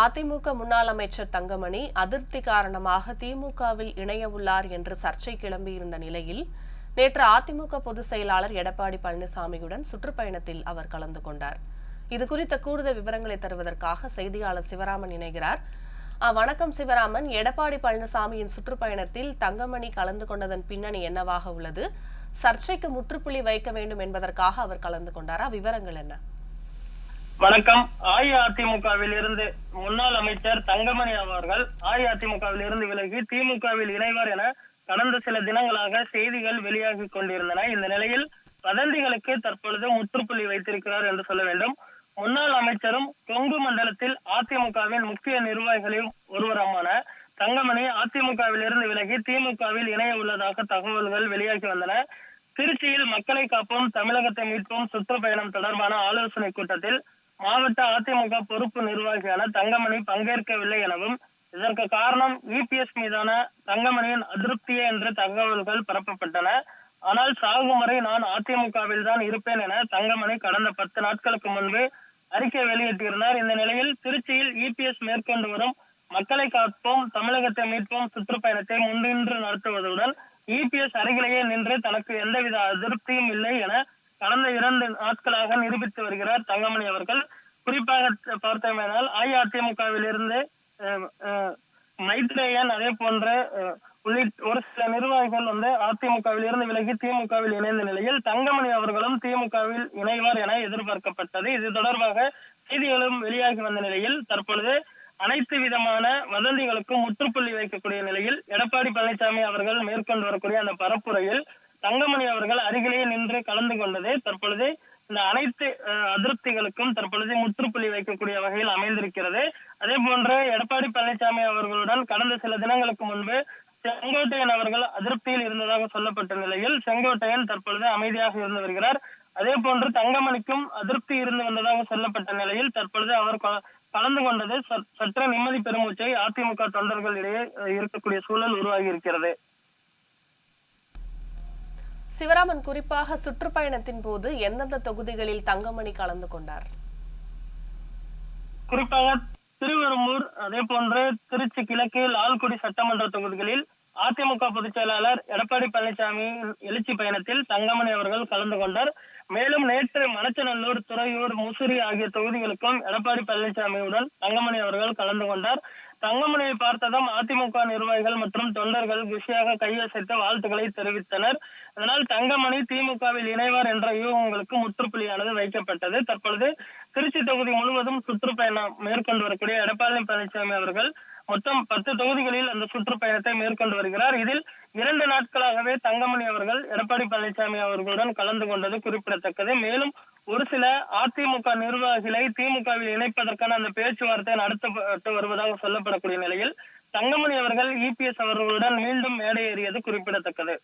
அதிமுக முன்னாள் அமைச்சர் தங்கமணி அதிருப்தி காரணமாக திமுகவில் இணைய உள்ளார் என்று சர்ச்சை கிளம்பியிருந்த நிலையில் நேற்று அதிமுக பொதுச் செயலாளர் எடப்பாடி பழனிசாமியுடன் சுற்றுப்பயணத்தில் அவர் கலந்து கொண்டார். இது குறித்த கூடுதல் விவரங்களை தருவதற்காக செய்தியாளர் சிவராமன் இணைகிறார். வணக்கம் சிவராமன். எடப்பாடி பழனிசாமியின் சுற்றுப்பயணத்தில் தங்கமணி கலந்து கொண்டதன் பின்னணி என்னவாக உள்ளது? சர்ச்சைக்கு முற்றுப்புள்ளி வைக்க வேண்டும் என்பதற்காக அவர் கலந்து கொண்டாரா? விவரங்கள் என்ன? வணக்கம். அஇஅதிமுகவில் இருந்து முன்னாள் அமைச்சர் தங்கமணி அவர்கள் அஇஅதிமுகவில் இருந்து விலகி திமுகவில் இணைவார் என கடந்த சில தினங்களாக செய்திகள் வெளியாகி கொண்டிருந்தன. இந்த நிலையில் வதந்திகளுக்கு தற்பொழுது முற்றுப்புள்ளி வைத்திருக்கிறார் என்று சொல்ல வேண்டும். முன்னாள் அமைச்சரும் கொங்கு மண்டலத்தில் அதிமுகவின் முக்கிய நிர்வாகிகளில் ஒருவருமான தங்கமணி அதிமுகவில் இருந்து விலகி திமுகவில் இணைய உள்ளதாக தகவல்கள் வெளியாகி வந்தன. திருச்சியில் மக்களை காப்போம் தமிழகத்தை மீட்போம் சுற்றுப்பயணம் தொடர்பான ஆலோசனை கூட்டத்தில் மாவட்ட அதிமுக பொறுப்பு நிர்வாகியான தங்கமணி பங்கேற்கவில்லை எனவும் இதற்கு காரணம் இபிஎஸ் மீதான தங்கமணியின் அதிருப்தியே என்ற தகவல்கள் பரப்பப்பட்டன. ஆனால் சாகும் வரை நான் அதிமுகவில் தான் இருப்பேன் என தங்கமணி கடந்த பத்து நாட்களுக்கு முன்பு அறிக்கை வெளியிட்டிருந்தார். இந்த நிலையில் திருச்சியில் இபிஎஸ் மேற்கொண்டு வரும் மக்களை காப்போம் தமிழகத்தை மீட்போம் சுற்றுப்பயணத்தை முன்னின்று நடத்துவதுடன் இபிஎஸ் அருகிலேயே நின்று தனக்கு எந்தவித அதிருப்தியும் இல்லை என கடந்த இரண்டு நாட்களாக நிரூபித்து வருகிறார் தங்கமணி அவர்கள். குறிப்பாக பார்த்தோமேனால் அஇஅதிமுகவிலிருந்து மைத்ரேயன் அதே போன்ற உள்ளிட்ட ஒரு சில நிர்வாகிகள் வந்து அதிமுகவில் இருந்து விலகி திமுகவில் இணைந்த நிலையில் தங்கமணி அவர்களும் திமுகவில் இணைவார் என எதிர்பார்க்கப்பட்டது. இது தொடர்பாக செய்திகளும் வெளியாகி வந்த நிலையில் தற்பொழுது அனைத்து விதமான வதந்திகளுக்கும் முற்றுப்புள்ளி வைக்கக்கூடிய நிலையில் எடப்பாடி பழனிசாமி அவர்கள் மேற்கொண்டு வரக்கூடிய அந்த பரப்புரையில் தங்கமணி அவர்கள் அருகிலேயே நின்று கலந்து கொண்டது. தற்பொழுது இந்த அனைத்து அதிருப்திகளுக்கும் தற்பொழுது முற்றுப்புள்ளி வைக்கக்கூடிய வகையில் அமைந்திருக்கிறது. அதே போன்று எடப்பாடி பழனிசாமி அவர்களுடன் கடந்த சில தினங்களுக்கு முன்பு செங்கோட்டையன் அவர்கள் அதிருப்தியில் இருந்ததாக சொல்லப்பட்ட நிலையில் செங்கோட்டையன் தற்பொழுது அமைதியாக இருந்து வருகிறார். அதே போன்று தங்கமணிக்கும் அதிருப்தி இருந்து வந்ததாக சொல்லப்பட்ட நிலையில் தற்பொழுது அவர் கலந்து கொண்டது சற்- சற்று நிம்மதி பெருமூச்சை அதிமுக தொண்டர்களிடையே அஹ், இருக்கக்கூடிய சூழல் உருவாகி இருக்கிறது. சிவராமன் குறிப்பாக சுற்றுப்பயணத்தின் போது எந்தெந்த தொகுதிகளில் தங்கமணி கலந்து கொண்டார்? குறிப்பாக திருவெரும்பூர் அதே போன்று திருச்சி கிழக்கு லால்குடி சட்டமன்ற தொகுதிகளில் அதிமுக பொதுச் செயலாளர் எடப்பாடி பழனிசாமி எழுச்சி பயணத்தில் தங்கமணி அவர்கள் கலந்து கொண்டார். மேலும் நேற்று மணச்சநல்லூர் துறையூர் முசிறி ஆகிய தொகுதிகளுக்கும் எடப்பாடி பழனிசாமியுடன் தங்கமணி அவர்கள் கலந்து கொண்டார். தங்கமணியை பார்த்ததும் அதிமுக நிர்வாகிகள் மற்றும் தொண்டர்கள் குஷியாக கையசைத்து வாழ்த்துக்களை தெரிவித்தனர். அதனால் தங்கமணி திமுகவில் இணைவார் என்ற யூகங்களுக்கு முற்றுப்புள்ளியானது வைக்கப்பட்டது. தற்பொழுது திருச்சி தொகுதி முழுவதும் சுற்றுப்பயணம் மேற்கொண்டு வரக்கூடிய எடப்பாடி பழனிசாமி அவர்கள் மொத்தம் பத்து தொகுதிகளில் அந்த சுற்றுப்பயணத்தை மேற்கொண்டு வருகிறார். இதில் இரண்டு நாட்களாகவே தங்கமணி அவர்கள் எடப்பாடி பழனிசாமி அவர்களுடன் கலந்து கொண்டது குறிப்பிடத்தக்கது. மேலும் ஒரு சில அதிமுக நிர்வாகிகளை திமுகவில் இணைப்பதற்கான அந்த பேச்சுவார்த்தை நடத்தப்பட்டு வருவதாக சொல்லப்படக்கூடிய நிலையில் தங்கமணி அவர்கள் இபிஎஸ் அவர்களுடன் மீண்டும் மேடை ஏறியது குறிப்பிடத்தக்கது.